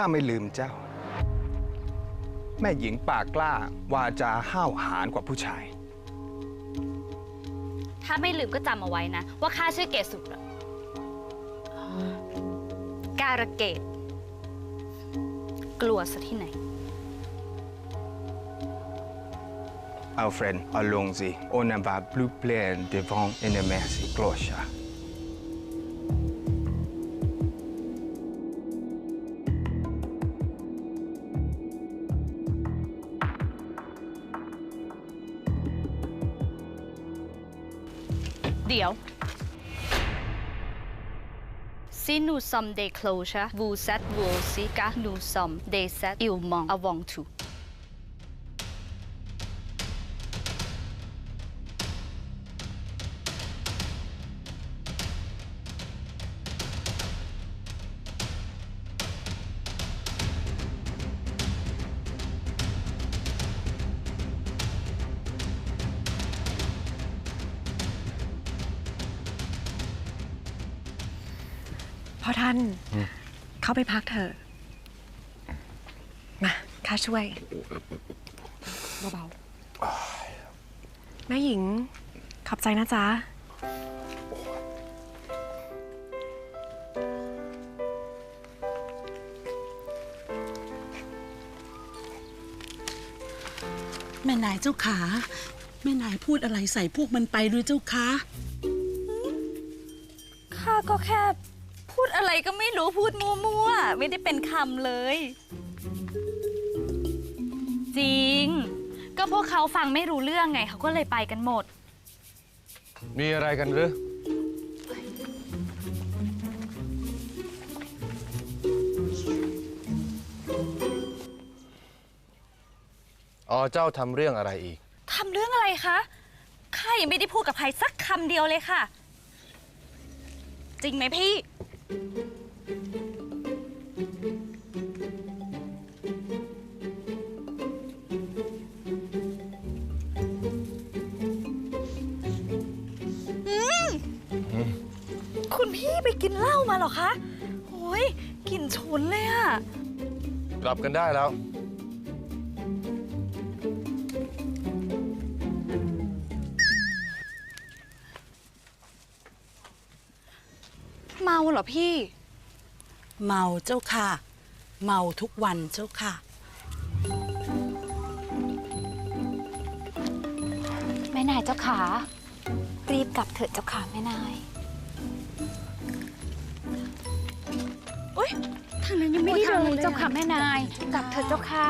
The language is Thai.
ข้าไม่ลืมเจ้า แม่หญิงปากกล้าวาจาห้าวหาญกว่าผู้ชาย ถ้าไม่ลืมก็จำเอาไว้นะ ว่าข้าชื่อเกศสุดอะการะเกดกลัวซะที่ไหน Alfred, allons-y. On ne va plus plaire devant une merci cloche. เดี๋ยว Si nous sommes des cloches, vous êtes vous aussi car nous sommes des êtres humains avant tout. พ่อท่าน เข้าไปพักเถอะ มาข้าช่วยเบาๆแม่หญิง ขอบใจนะจ๊ะแม่นายเจ้าขา แม่นายพูดอะไรใส่พวกมันไปหรือเจ้าคะข้าก็แค่ พูดอะไรก็ไม่รู้พูดมั่วๆ ไม่ได้เป็นคำเลย จริง ก็พวกเขาฟังไม่รู้เรื่องไงเขาก็เลยไปกันหมด มีอะไรกันหรือ อ๋อเจ้าทำเรื่องอะไรอีก ทำเรื่องอะไรคะ ข้ายังไม่ได้พูดกับใครสักคำเดียวเลยค่ะ จริงไหมพี่ อืม คุณพี่ไปกินเหล้ามาเหรอคะโอ้ยกลิ่นฉุนเลยอะ กลับกันได้แล้ว เมาเหรอพี่ เมาเจ้าค่ะ เมาทุกวันเจ้าค่ะ แม่นายเจ้าขา รีบกลับเถิดเจ้าขาแม่นายทางนั้นยังไม่ไม่ได้ได้เดินเลยเลยเจ้าค่ะอะแม่นาย กลับเถิดเจ้าค่ะ